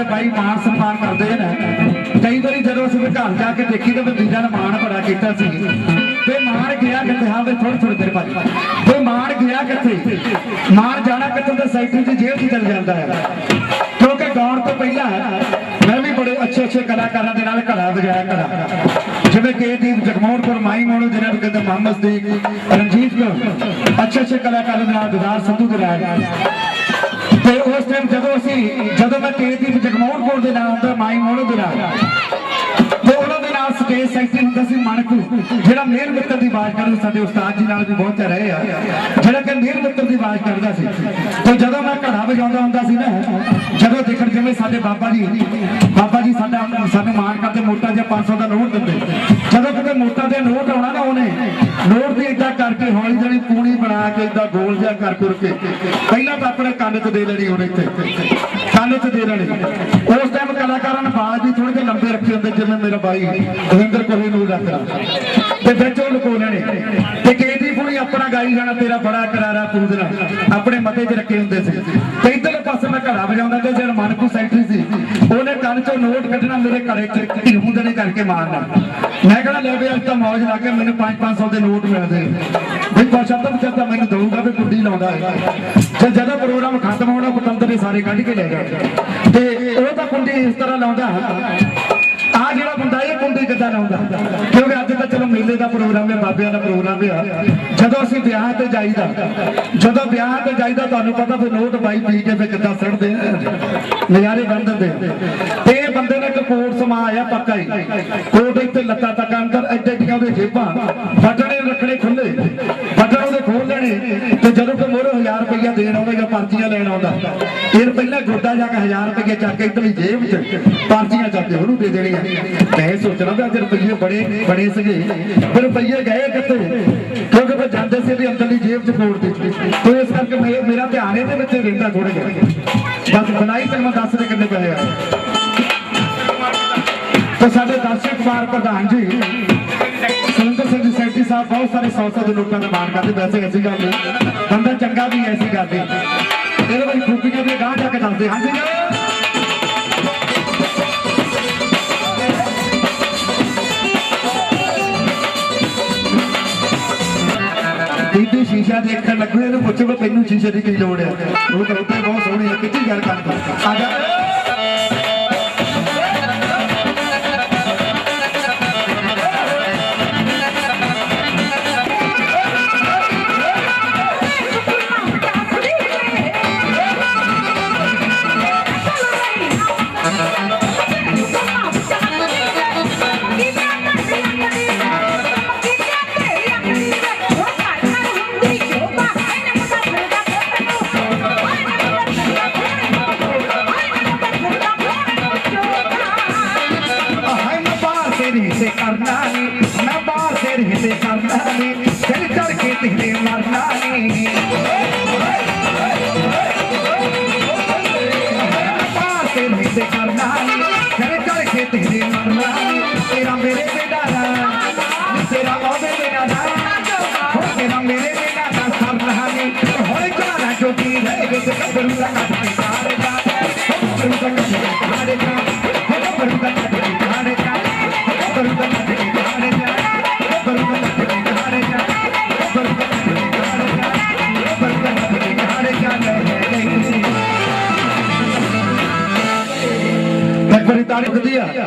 ਮਾਣ ਕਰਦੇ ਨੇ। ਕਈ ਵਾਰੀ ਜਦੋਂ ਅਸੀਂ ਘਰ ਜਾ ਕੇ ਦੇਖੀ ਤਾਂ ਵੀਰਾਂ ਨੇ ਮਾਣ ਬੜਾ ਕੀਤਾ ਸੀ। ਤੇ ਮਾਣ ਗਿਆ ਕਿੱਥੇ? ਹਾਂ, ਵੇ ਥੋੜੀ ਥੋੜੀ ਦੇਰ ਬਾਅਦ। ਤੇ ਮਾਣ ਗਿਆ ਕਿੱਥੇ? ਮਾਣ ਜਾਣਾ ਕਿੱਥੇ ਤੇ ਸੈਕਟਰੀ ਦੀ ਜੇਲ੍ਹ 'ਚ ਚਲ ਜਾਂਦਾ ਹੈ। ਕਿਉਂਕਿ ਗਾਉਣ ਤੋਂ ਪਹਿਲਾਂ ਮੈਂ ਵੀ ਬੜੇ ਅੱਛੇ ਅੱਛੇ ਕਲਾਕਾਰਾਂ ਦੇ ਨਾਲ ਘੜਾ ਵਜਾਇਆ ਘੜਾ ਜਿਵੇਂ ਕਿ ਦੀਪ ਜਗਮੋਹਨਪੁਰ, ਮਾਈ ਮੋਨੋ ਜਿਹਨਾਂ ਨੂੰ ਕਹਿੰਦੇ ਮੁਹੰਮਦ ਸਦੀਕ ਰਣਜੀਤ ਕੌਰ। ਅੱਛੇ ਅੱਛੇ ਕਲਾਕਾਰਾਂ ਦੇ ਨਾਲ ਦਿਦਾਰ ਸੰਧੂ ਦੇ ਨਾਲ। ਤੇ ਉਸ ਟਾਈਮ ਜਦੋਂ ਅਸੀਂ, ਜਦੋਂ ਮੈਂ ਤੇਜ਼ਦੀਪ ਜਗਮੋਹਨ ਕੌਰ ਦੇ ਨਾਲ ਹੁੰਦਾ ਮਾਈ ਮੋਨੋ ਦੇ ਨਾਲ, ਤੇ ਉਹਨਾਂ ਦੇ ਨਾਲ ਸਟੇਜ ਸੈਕਟਰੀ ਹੁੰਦਾ ਸੀ ਮਣਕੂ, ਜਿਹੜਾ ਮੇਰ ਮਿੱਤਰ ਦੀ ਆਵਾਜ਼ ਕਰਦਾ ਸਾਡੇ ਉਸਤਾਦ ਜੀ ਨਾਲ ਵੀ ਬਹੁਤ ਰਹੇ ਆ, ਜਿਹੜਾ ਕਿ ਮੇਰ ਮਿੱਤਰ ਦੀ ਆਵਾਜ਼ ਕਰਦਾ ਸੀ। ਤੇ ਜਦੋਂ ਮੈਂ ਘੜਾ ਵਜਾਉਂਦਾ ਹੁੰਦਾ ਸੀ ਨਾ, ਜਦੋਂ ਦੇਖਣ ਜਿਵੇਂ ਸਾਡੇ ਬਾਬਾ ਜੀ ਬਾਬਾ ਜੀ ਸਾਡਾ ਸਾਨੂੰ ਮਾਣ ਕਰਦੇ ਮੋਟਾ ਜਿਹਾ 500 ਦਾ ਨੋਟ ਦਿੰਦੇ। ਜਦੋਂ ਕਿਤੇ ਮੋਟਾ ਜਿਹਾ ਨੋਟ ਆਉਣਾ ਬਣਾ ਕੇ ਇਦਾਂ ਗੋਲ ਜਿਹਾ ਕਰ ਕਰ ਕੇ। ਪਹਿਲਾਂ ਤਾਂ ਆਪਣੇ ਕੰਨ 'ਚ ਦੇ ਲੈਣੀ ਉਹਨੇ ਇੱਥੇ। ਕੰਨ 'ਚ ਦੇ ਲੈਣੀ। ਉਸ ਟਾਈਮ ਕਲਾਕਾਰਾਂ ਨੇ ਬਾਲ ਵੀ ਥੋੜੇ ਜਿਹੇ ਲੰਬੇ ਰੱਖੇ ਹੁੰਦੇ, ਜਿਵੇਂ ਮੇਰਾ ਬਾਈ ਦਵਿੰਦਰ ਕੋਹਲੀ ਨੂੰ ਰੱਖਦਾ। ਤੇ ਵਿੱਚ ਉਹ ਲੁਕੋ ਲੈਣੇ। ਤੇ ਕਹਿੰਦੀ ਕੁੜੀ ਆਪਣਾ ਗਾਈ ਜਾਣਾ, ਤੇਰਾ ਬੜਾ ਕਰਾਰਾ ਪੂਜਣਾ। ਆਪਣੇ ਮਤੇ 'ਚ ਰੱਖੇ ਹੁੰਦੇ ਸੀ। ਤੇ ਇਧਰਲੇ ਪਾਸੇ ਮੈਂ ਘੜਾ ਵਜਾਉਂਦਾ ਤੇ ਜਿਹੜਾ ਮਨ ਸੈਕਟਰੀ ਉਹਨੇ ਕੰਨ 'ਚੋਂ ਨੋਟ ਕੱਢਣਾ ਮੇਰੇ ਘਰੇ ਢਿਰਮੂਦਣੇ ਕਰਕੇ ਮਾਰਨਾ। ਮੈਂ ਕਹਿੰਦਾ, ਲੈ ਵੀ ਅੱਜ ਤਾਂ ਮੌਜ ਲਾ ਕੇ ਮੈਨੂੰ 5-500 ਦੇ ਨੋਟ ਮਿਲਦੇ ਵੀ ਪਾਸ਼ਾ ਤਾਂ ਵਿਚਾਰ ਤਾਂ ਮੈਨੂੰ ਦਊਗਾ ਵੀ ਕੁੱਡੀ ਲਾਉਂਦਾ ਹੈ ਤੇ ਜਦੋਂ ਪ੍ਰੋਗਰਾਮ ਖਤਮ ਹੋਣਾ, ਪਤੰਦਰ ਨੇ ਸਾਰੇ ਕੱਢ ਕੇ ਲੈ ਗਏ। ਤੇ ਉਹ ਤਾਂ ਕੁੰਡੀ ਇਸ ਤਰ੍ਹਾਂ ਲਾਉਂਦਾ ਆ ਜਿਹੜਾ ਬੰਦਾ ਇਹ ਕੁੰਡੀ ਕਿੱਦਾਂ ਲਾਉਂਦਾ? ਮੇਲੇ ਦਾ ਪ੍ਰੋਗਰਾਮ ਹੈ, ਬਾਬਿਆਂ ਦਾ ਪ੍ਰੋਗਰਾਮ ਹੈ। ਜਦੋਂ ਅਸੀਂ ਵਿਆਹ ਤੇ ਜਾਈਦਾ, ਜਦੋਂ ਵਿਆਹ ਤੇ ਜਾਈਦਾ, ਤੁਹਾਨੂੰ ਪਤਾ ਫਿਰ ਨੋਟ ਬਾਈ ਪੀ ਕੇ ਫਿਰ ਕਿੱਦਾਂ ਸੜਦੇ ਨਜ਼ਾਰੇ ਬਣ ਦਿੰਦੇ ਤੇ ਇਹ ਬੰਦੇ ਨੇ ਇੱਕ ਕੋਟ ਸਮਾ ਆਇਆ ਪੱਕਾ ਹੀ। ਕੋਟ ਇੱਥੇ ਲੱਤਾਂ ਤੱਕ ਅੰਦਰ, ਐਡੇ ਐਡੀਆਂ ਉਹਦੇ ਜੇਬਾਂ ਬਟਣੇ ਰੱਖਣੇ ਖੁੱਲੇ ਬਟਨ ਉਹਦੇ ਖੋਲ ਲੈਣੇ। ਤੇ ਜਦੋਂ ਕੋਈ ਮੋਰੇ 1000 ਰੁਪਇਆ ਦੇਣ ਆਉਂਦਾ ਜਾਂ ਪਰਚੀਆਂ ਲੈਣ ਆਉਂਦਾ? ਫਿਰ ਪਹਿਲਾਂ ਗੋਡਾ ਜਾ ਕੇ 1000 ਰੁਪਇਆ ਚੱਕ ਕੇ ਇਧਰਲੀ ਜੇਬ 'ਚ ਪਰਚੀਆਂ ਚੱਕ ਕੇ ਉਹਨੂੰ ਦੇ ਦੇਣੀਆਂ। ਮੈਂ ਸੋਚਣਾ ਵੀ ਅੱਜ ਰੁਪਈਏ ਬੜੇ ਬੜੇ ਸੀਗੇ। ਫਿਰ ਰੁਪਈਏ ਗਏ ਕਿੱਥੇ? ਕਿਉਂਕਿ ਫਿਰ ਜਾਂਦੇ ਸੀ ਵੀ ਅੰਦਰਲੀ ਜੇਬ 'ਚ ਕੋੜ ਦਿੱਤੀ ਤੇ ਇਸ ਕਰਕੇ ਮੇਰਾ ਧਿਆਨ ਇਹਦੇ ਵਿੱਚ ਰਹਿੰਦਾ ਥੋੜੇ ਜਿਹਾ। ਬਸ ਬਣਾਈ ਤੇ ਮੈਂ ਦੱਸ ਦੇ ਕਿੰਨੇ ਪੈਸੇ ਆ। ਤੇ ਸਾਡੇ ਦਰਸ਼ਕ ਕੁਮਾਰ ਪ੍ਰਧਾਨ ਜੀ ਸਾਹਿਬ, ਬਹੁਤ ਸਾਰੇ ਸੌ ਦੇ ਲੋਕਾਂ ਦਾ ਮਾਣ ਕਰਦੇ, ਵੈਸੇ ਐਸੀ ਗੱਲ ਨਹੀਂ। ਬੰਦਾ ਚੰਗਾ ਵੀ ਐਸੀ ਗੱਲ ਇਹਦੇ ਬਾਰੇ ਖੂਬੀਆਂ ਦੇ ਗਾਹ ਜਾ ਕੇ ਦੱਸਦੇ, ਹਾਂਜੀ ਜੀ। ਸ਼ੀਸ਼ਾ ਦੇਖਣ ਲੱਗੂ, ਇਹਨੂੰ ਪੁੱਛੋ ਤੈਨੂੰ ਸ਼ੀਸ਼ੇ ਦੀ ਕੀ ਲੋੜ ਹੈ ਉਹ ਕਹਿੰਦਾ ਬਹੁਤ ਸੋਹਣੇ ਆ ਕਿੱਥੇ ਗੱਲ ਕਰਦਾ। ਆ ਜਾ। मरना नहीं ਤਾੜੀ ਹੁੰਦੀ ਆ